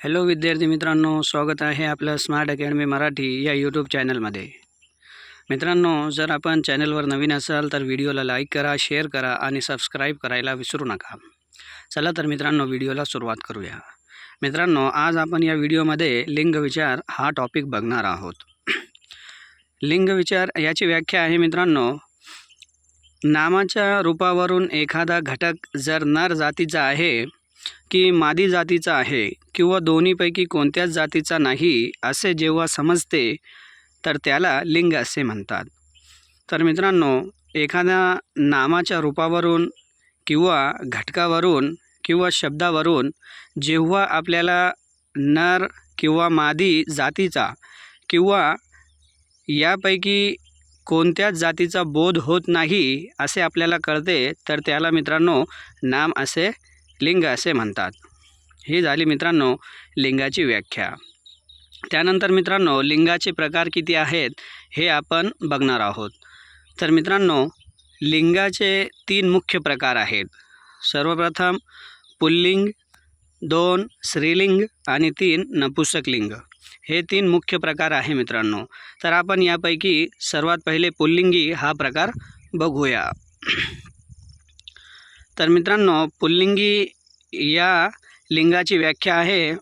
Hello विद्यार्थी मित्रांनो स्वागत आहे आपलं स्मार्ट अकॅडमी मराठी या यूट्यूब चॅनलमध्ये मित्रांनो जर आपण चॅनलवर नवीन असाल तर व्हिडिओला लाईक करा शेअर करा आणि सबस्क्राईब करायला विसरू नका. चला तर मित्रांनो व्हिडिओला सुरुवात करूया. मित्रांनो आज आपण या व्हिडिओमध्ये लिंगविचार हा टॉपिक बघणार आहोत. लिंगविचार याची व्याख्या आहे मित्रांनो नामाच्या रूपावरून एखादा घटक जर नर जातीचा आहे की मादी जातीचा आहे किंवा दोन्हीपैकी कोणत्याच जातीचा नाही असे जेव्हा समजते तर त्याला लिंग असे म्हणतात. तर मित्रांनो एखाद्या नामाच्या रूपावरून किंवा घटकावरून किंवा शब्दावरून जेव्हा आपल्याला नर किंवा मादी जातीचा किंवा यापैकी कोणत्याच जातीचा बोध होत नाही असे आपल्याला कळते तर त्याला मित्रांनो नाम असे लिंग असे म्हणतात. ही झाली मित्रांनो लिंगाची व्याख्या. त्यानंतर मित्रांनो लिंगाचे प्रकार किती आहेत हे आपण बघणार आहोत. तर मित्रांनो लिंगाचे तीन मुख्य प्रकार आहेत. सर्वप्रथम पुल्लिंग दोन स्त्रीलिंग आणि तीन नपुसकलिंग हे तीन मुख्य प्रकार आहे मित्रांनो. तर आपण यापैकी सर्वात पहिले पुल्लिंगी हा प्रकार बघूया. तर मित्रांनो पुल्लिंगी या लिंगाची व्याख्या आहे.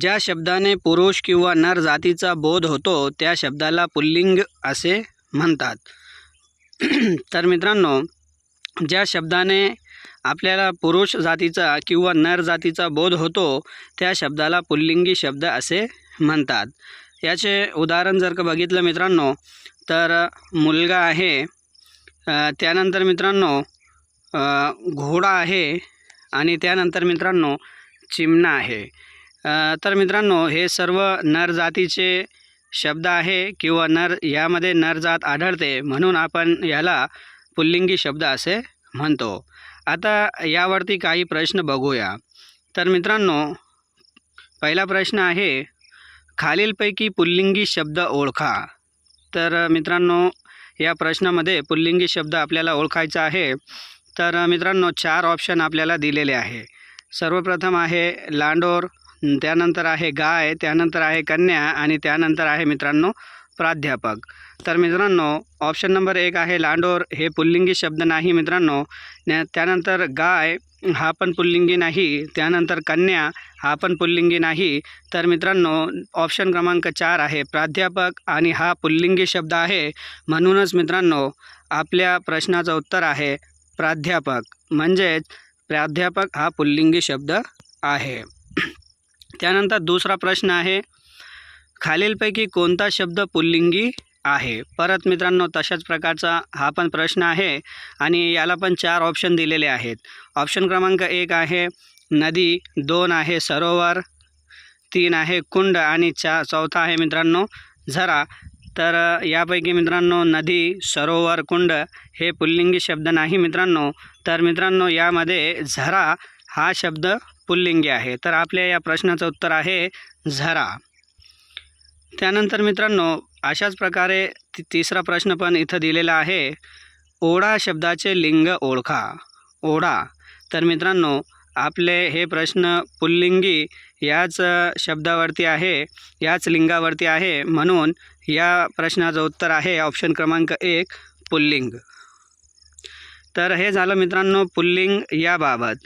ज्या शब्दाने पुरुष किंवा नर जातीचा बोध होतो त्या शब्दाला पुल्लिंग असे म्हणतात. तर मित्रांनो ज्या शब्दाने आपल्याला पुरुष जातीचा किंवा नर जातीचा बोध होतो त्या शब्दाला पुल्लिंगी शब्द असे म्हणतात. याचे उदाहरण जर का बघितलं मित्रांनो तर मुलगा आहे त्यानंतर मित्रांनो घोडा आहे आणि त्यानंतर मित्रांनो चिमणा आहे. तर मित्रांनो हे सर्व नर जातीचे शब्द आहे किंवा नर यामध्ये नर जात आढळते म्हणून आपण याला पुल्लिंगी शब्द असे म्हणतो. आता यावरती काही प्रश्न बघूया. तर मित्रांनो पहिला प्रश्न आहे खालीलपैकी पुल्लिंगी शब्द ओळखा. तर मित्रांनो या प्रश्नामध्ये पुल्लिंगी शब्द आपल्याला ओळखायचा आहे. तर मित्रांनो चार ऑप्शन आपल्याला दिलेले आहे. सर्वप्रथम आहे लांडोर त्यानंतर आहे गाय त्यानंतर आहे कन्या आणि त्यानंतर आहे मित्रांनो प्राध्यापक. तर मित्रांनो ऑप्शन नंबर एक आहे लांडोर हे पुल्लिंगी शब्द नाही मित्रांनो. त्यानंतर गाय हा पण पुल्लिंगी नाही त्यानंतर कन्या हा पण पुल्लिंगी नाही. तर मित्रांनो ऑप्शन क्रमांक चार आहे प्राध्यापक आणि हा पुल्लिंगी शब्द आहे. म्हणूनच मित्रांनो आपल्या प्रश्नाचं उत्तर आहे प्राध्यापक. म्हणजेच प्राध्यापक हा पुल्लिंगी शब्द आहे. त्यानंतर दुसरा प्रश्न आहे खालीलपैकी कोणता शब्द पुल्लिंगी? आहे. परत मित्रांनो तशाच प्रकारचा हा पण प्रश्न आहे आणि याला पण चार ऑप्शन दिलेले आहेत. ऑप्शन क्रमांक एक आहे नदी दोन आहे सरोवर तीन आहे कुंड आणि चा चौथा आहे मित्रांनो झरा. तर यापैकी मित्रांनो नदी सरोवर कुंड हे पुल्लिंगी शब्द नाही मित्रांनो. तर मित्रांनो यामध्ये झरा हा शब्द पुल्लिंगी आहे. तर आपल्या या प्रश्नाचं उत्तर आहे झरा. त्यानंतर मित्रांनो अशाच प्रकारे ति तिसरा प्रश्न पण इथं दिलेला आहे. ओढा शब्दाचे लिंग ओळखा. ओढा. तर मित्रांनो आपले हे प्रश्न पुल्लिंगी याच शब्दावरती आहे याच लिंगावरती आहे. म्हणून या प्रश्नाचं उत्तर आहे ऑप्शन क्रमांक एक पुल्लिंग. तर हे झालं मित्रांनो पुल्लिंग याबाबत.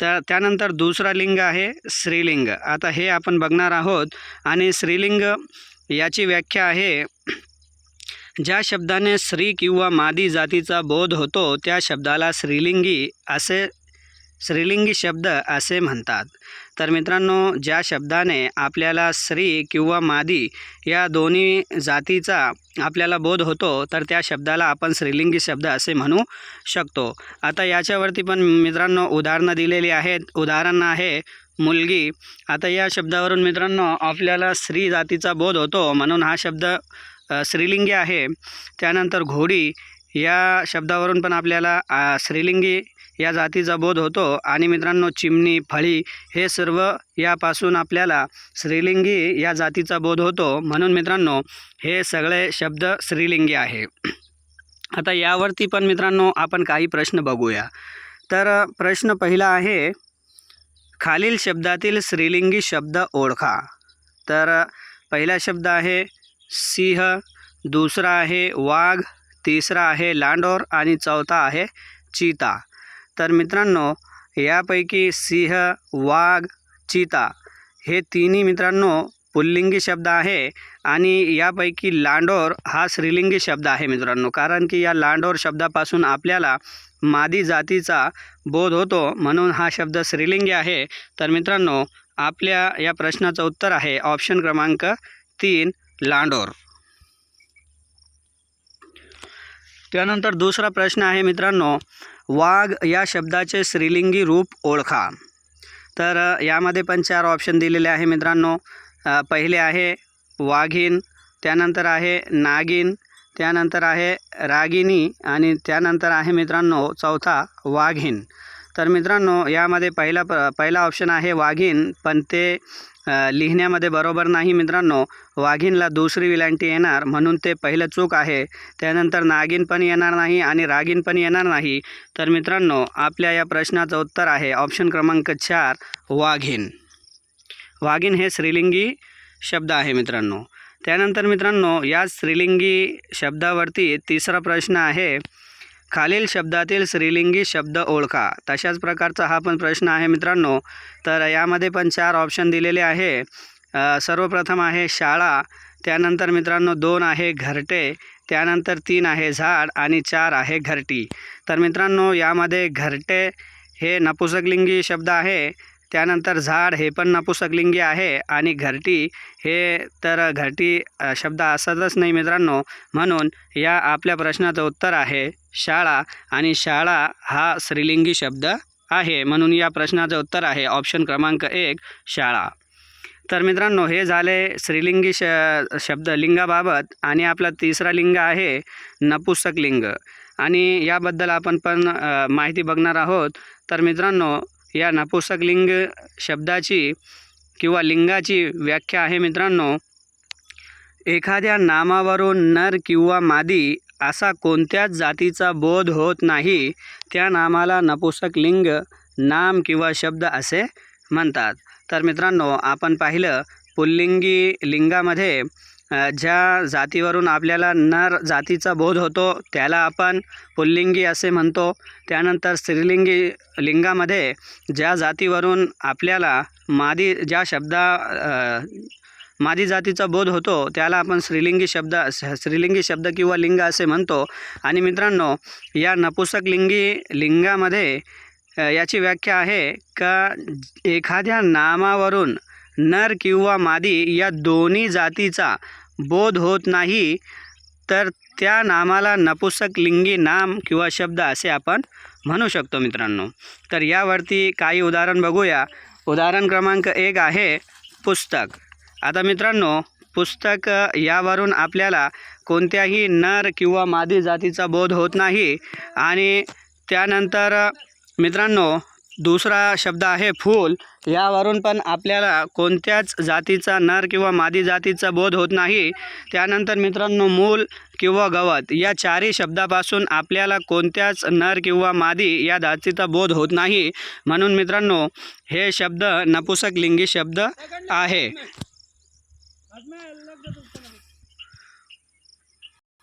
तर त्यानंतर दुसरा लिंग आहे स्त्रीलिंग. आता हे आपण बघणार आहोत. आणि स्त्रीलिंग याची व्याख्या आहे. ज्या शब्दाने स्त्री किंवा मादी जातीचा बोध होतो त्या शब्दाला स्त्रीलिंगी असे स्त्रीलिंगी शब्द असे म्हणतात. तर मित्रांनो ज्या शब्दाने आपल्याला स्त्री किंवा मादी या दोन्ही जातीचा आपल्याला बोध होतो तर त्या शब्दाला आपण स्त्रीलिंगी शब्द असे म्हणू शकतो. आता याच्यावरती पण मित्रांनो उदाहरणं दिलेली आहेत. उदाहरण आहे मुलगी. आता या शब्दावरून मित्रांनो आपल्याला स्त्री जातीचा बोध होतो म्हणून हा शब्द स्त्रीलिंगी आहे. त्यानंतर घोडी या शब्दावरून पण आपल्याला स्त्रीलिंगी या जातीचा बोध होतो. आणि मित्रांनो चिमणी फळी हे सर्व यापासून आपल्याला स्त्रीलिंगी या जातीचा बोध होतो. म्हणून मित्रांनो हे सगळे शब्द स्त्रीलिंगी आहे. आता यावरती पण मित्रांनो आपण काही प्रश्न बघूया. तर प्रश्न पहिला आहे खालील शब्दातील स्त्रीलिंगी शब्द ओळखा. तर पहिला शब्द आहे सिंह दुसरा आहे वाघ तिसरा आहे लांडोर आणि चौथा आहे चिता. तर मित्रांनो यापैकी सिंह वाघ चीता हे तिन्ही मित्रांनो पुल्लिंगी शब्द आहे आणि यापैकी लांडोर हा स्त्रीलिंगी शब्द आहे मित्रांनो. कारण की या लांडोर शब्दापासून आपल्याला मादी जातीचा बोध होतो म्हणून हा शब्द स्त्रीलिंगी आहे. तर मित्रांनो आपल्या या प्रश्नाचं उत्तर आहे ऑप्शन क्रमांक तीन लांडोर. त्यानंतर दुसरा प्रश्न आहे मित्रांनो वाघ या शब्दाचे स्त्रीलिंगी रूप ओळखा. तर यामध्ये पण चार ऑप्शन दिलेले आहे मित्रांनो. पहिले आहे वाघीण त्यानंतर आहे नागिन त्यानंतर आहे रागिनी आणि त्यानंतर आहे मित्रांनो चौथा वाघीण. तर मित्रांनो यामध्ये पहिला प पहिला ऑप्शन आहे वाघीण पण ते लिहिण्यामध्ये बरोबर नाही मित्रांनो. वाघीणला दुसरी विलांटी येणार म्हणून ते पहिलं चूक आहे. त्यानंतर नागिन पण येणार नाही आणि रागीन पण येणार नाही. तर मित्रांनो आपल्या या प्रश्नाचं उत्तर आहे ऑप्शन क्रमांक चार वाघीण. वाघीण हे स्त्रीलिंगी शब्द आहे मित्रांनो. त्यानंतर मित्रांनो या स्त्रीलिंगी शब्दावरती तिसरा प्रश्न आहे. खालील शब्दातील स्त्रीलिंगी शब्द ओळखा. तशाच प्रकारचा हा पण प्रश्न आहे मित्रांनो. तर यामध्ये पण चार ऑप्शन दिलेले आहे. सर्वप्रथम आहे शाळा. त्यानंतर मित्रांनो दोन आहे घरटे. त्यानंतर तीन आहे झाड आणि चार आहे घरटी. तर मित्रांनो यामध्ये घरटे हे नपुसकलिंगी शब्द आहे. त्यानंतर झाड हे पण नपुसकलिंगी आहे आणि घरटी हे तर घरटी शब्द असतच नाही मित्रांनो. म्हणून या आपल्या प्रश्नाचं उत्तर आहे शाळा आणि शाळा हा स्त्रीलिंगी शब्द आहे. म्हणून या प्रश्नाचं उत्तर आहे ऑप्शन क्रमांक एक शाळा. तर मित्रांनो हे झाले स्त्रीलिंगी श शब्द लिंगाबाबत आणि आपला तिसरा लिंग आहे नपुसक लिंग आणि याबद्दल आपण पण माहिती बघणार आहोत. तर मित्रांनो या नपुसकलिंग शब्दाची किंवा लिंगाची व्याख्या आहे मित्रांनो. एखाद्या नामावरून नर किंवा मादी असा कोणत्याच जातीचा बोध होत नाही त्या नामाला नपुसक लिंग नाम किंवा शब्द असे म्हणतात. तर मित्रांनो आपण पाहिलं पुल्लिंगी लिंगामध्ये ज्या जातीवरून आपल्याला नर जातीचा बोध होतो त्याला आपण पुल्लिंगी असे म्हणतो. त्यानंतर स्त्रीलिंगी लिंगामध्ये ज्या जातीवरून आपल्याला मादी ज्या शब्दा मादी जातीचा बोध होतो त्याला आपण स्त्रीलिंगी शब्द स्त्रीलिंगी शब्द किंवा लिंग असे म्हणतो. आणि मित्रांनो या नपुसक लिंगी लिंगामध्ये याची व्याख्या आहे का? एखाद्या नामावरून नर किंवा मादी या दोन्ही जातीचा बोध होत नाही तर त्या नामाला नपुसक लिंगी नाम किंवा शब्द असे आपण म्हणू शकतो मित्रांनो. तर यावरती काही उदाहरण बघूया. उदाहरण क्रमांक एक आहे पुस्तक. आता मित्रांनो पुस्तक यावरून आपल्याला कोणत्याही नर किंवा मादी जातीचा बोध होत नाही आणि त्यानंतर मित्रांनो दुसरा शब्द आहे फूल. यावरून पण आपल्याला कोणत्याच जातीचा नर किंवा मादी जातीचा बोध होत नाही. त्यानंतर मित्रांनो मूल किंवा गवत या चारही शब्दापासून आपल्याला कोणत्याच नर किंवा मादी या जातीचा बोध होत नाही. म्हणून मित्रांनो हे शब्द नपुसक लिंगी शब्द आहे.